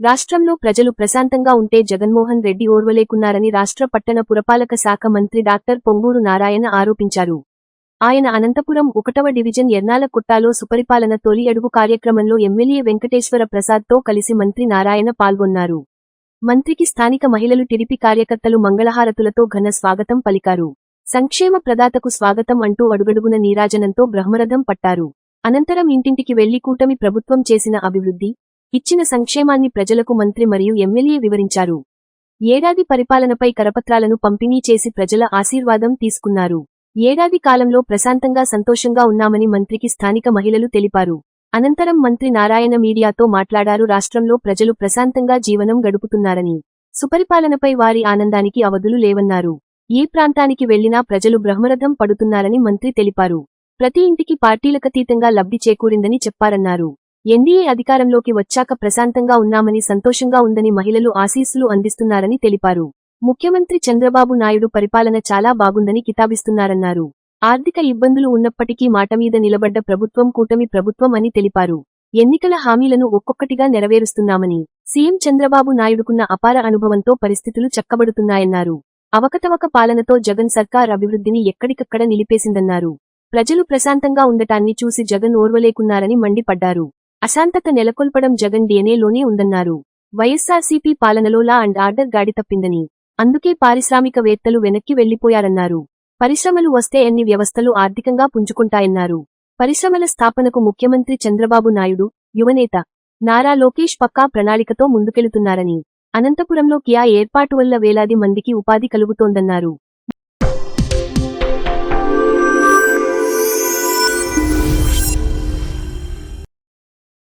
రాష్ట్రంలో ప్రజలు ప్రశాంతంగా ఉంటే జగన్మోహన్ రెడ్డి ఓర్వలేకున్నారని రాష్ట్ర పట్టణ పురపాలక శాఖ మంత్రి డాక్టర్ పొంగూరు నారాయణ ఆరోపించారు. ఆయన అనంతపురం ఒకటవ డివిజన్ ఎర్నాల కుట్టాలో సుపరిపాలన తొలి అడుగు కార్యక్రమంలో ఎమ్మెల్యే వెంకటేశ్వర ప్రసాద్తో కలిసి మంత్రి నారాయణ పాల్గొన్నారు. మంత్రికి స్థానిక మహిళలు టిడిపి కార్యకర్తలు మంగళహారతులతో ఘన స్వాగతం పలికారు. సంక్షేమ ప్రదాతకు స్వాగతం అంటూ అడుగడుగున నీరాజనంతో బ్రహ్మరథం పట్టారు. అనంతరం ఇంటింటికి వెళ్ళి కూటమి ప్రభుత్వం చేసిన అభివృద్ధి ఇచ్చిన సంక్షేమాన్ని ప్రజలకు మంత్రి మరియు ఎమ్మెల్యే వివరించారు. ఏడాది పరిపాలనపై కరపత్రాలను పంపిణీ చేసి ప్రజల ఆశీర్వాదం తీసుకున్నారు. ఏడాది కాలంలో ప్రశాంతంగా సంతోషంగా ఉన్నామని మంత్రికి స్థానిక మహిళలు తెలిపారు. అనంతరం మంత్రి నారాయణ మీడియాతో మాట్లాడారు. రాష్ట్రంలో ప్రజలు ప్రశాంతంగా జీవనం గడుపుతున్నారని సుపరిపాలనపై వారి ఆనందానికి అవధులు లేవన్నారు. ఏ ప్రాంతానికి వెళ్ళినా ప్రజలు బ్రహ్మరథం పడుతున్నారని మంత్రి తెలిపారు. ప్రతి ఇంటికి పార్టీలకతీతంగా లబ్ధి చేకూరిందని చెప్పారన్నారు. ఎన్డీఏ అధికారంలోకి వచ్చాక ప్రశాంతంగా ఉన్నామని సంతోషంగా ఉందని మహిళలు ఆశీస్సులు అందిస్తున్నారని తెలిపారు. ముఖ్యమంత్రి చంద్రబాబు నాయుడు పరిపాలన చాలా బాగుందని కితాబిస్తున్నారన్నారు. ఆర్థిక ఇబ్బందులు ఉన్నప్పటికీ మాటమీద నిలబడ్డ ప్రభుత్వం కూటమి ప్రభుత్వం అని తెలిపారు. ఎన్నికల హామీలను ఒక్కొక్కటిగా నెరవేరుస్తున్నామని సీఎం చంద్రబాబు నాయుడుకున్న అపార అనుభవంతో పరిస్థితులు చక్కబడుతున్నాయన్నారు. అవకతవక పాలనతో జగన్ సర్కార్ అభివృద్ధిని ఎక్కడికక్కడ నిలిపేసిందన్నారు. ప్రజలు ప్రశాంతంగా ఉండటాన్ని చూసి జగన్ ఓర్వలేకున్నారని మండిపడ్డారు. అశాంతత నెలకొల్పడం జగన్ డిఎన్ఏలోనే ఉందన్నారు. వైఎస్సార్సీపీ పాలనలో లా అండ్ ఆర్డర్ గాడి తప్పిందని. అందుకే పారిశ్రామికవేత్తలు వెనక్కి వెళ్ళిపోయారన్నారు పరిశ్రమలు వస్తే ఎన్ని వ్యవస్థలు ఆర్థికంగా పుంజుకుంటాయన్నారు. పరిశ్రమల స్థాపనకు ముఖ్యమంత్రి చంద్రబాబు నాయుడు యువనేత నారా లోకేష్ పక్కా ప్రణాళికతో ముందుకెళుతున్నారని. అనంతపురంలో కియా ఏర్పాటు వల్ల వేలాది మందికి ఉపాధి కలుగుతోందన్నారు.